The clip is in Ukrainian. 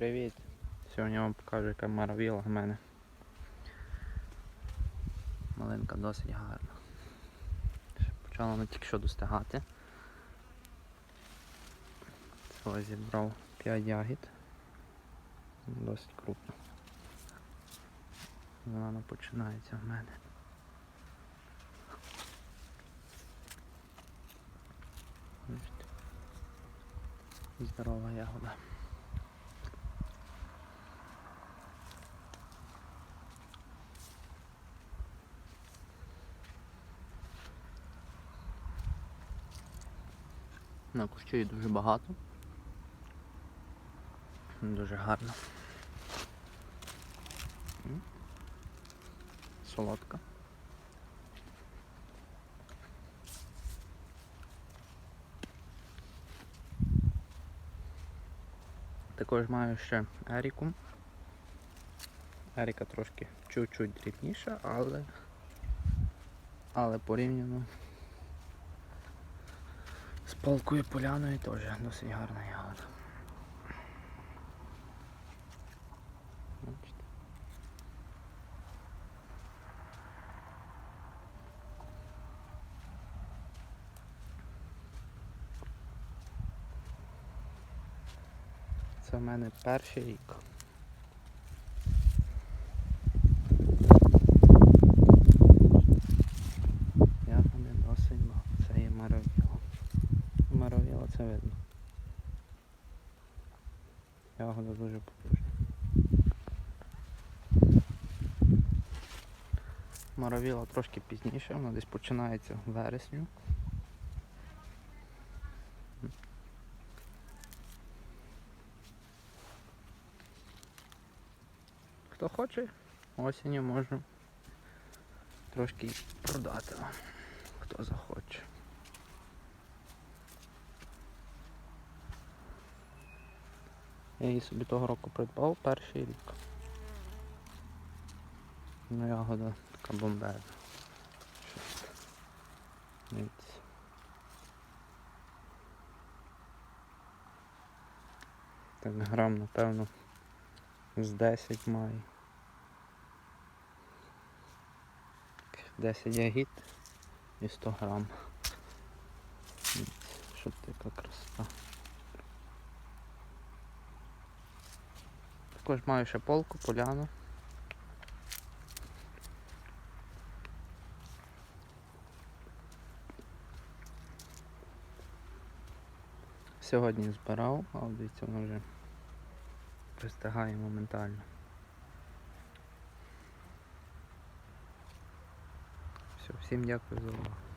Привіт! Сьогодні вам покажу, яка маравіла в мене. Малинка досить гарна. Почала вона тільки що достигати. Ось зібрав 5 ягід. Досить крупно. Вона починається в мене. Здорова ягода. На кущі її дуже багато. Дуже гарно. Солодка. Також маю ще Еріку. Еріка трошки чуть-чуть дрібніша, але але порівняно палкою поляною теж досить гарна ягода. Це в мене перший рік. Ягоди досить багато. Це є маравіла. Це видно. Ягода дуже потужна. Маравіла трошки пізніше, вона десь починається в вересню. Хто хоче, осінню можу трошки продати хто захоче. Я її собі того року придбав перший рік. Ну ягода така бомбезна. Дивіться. Так грам, напевно, з 10 має. 10 ягід і 100 грам. Дивіться, Що така красота. Також маю ще полку, поляну. Сьогодні збирав, але дивіться, воно вже пристигає моментально. Все, всім дякую за увагу.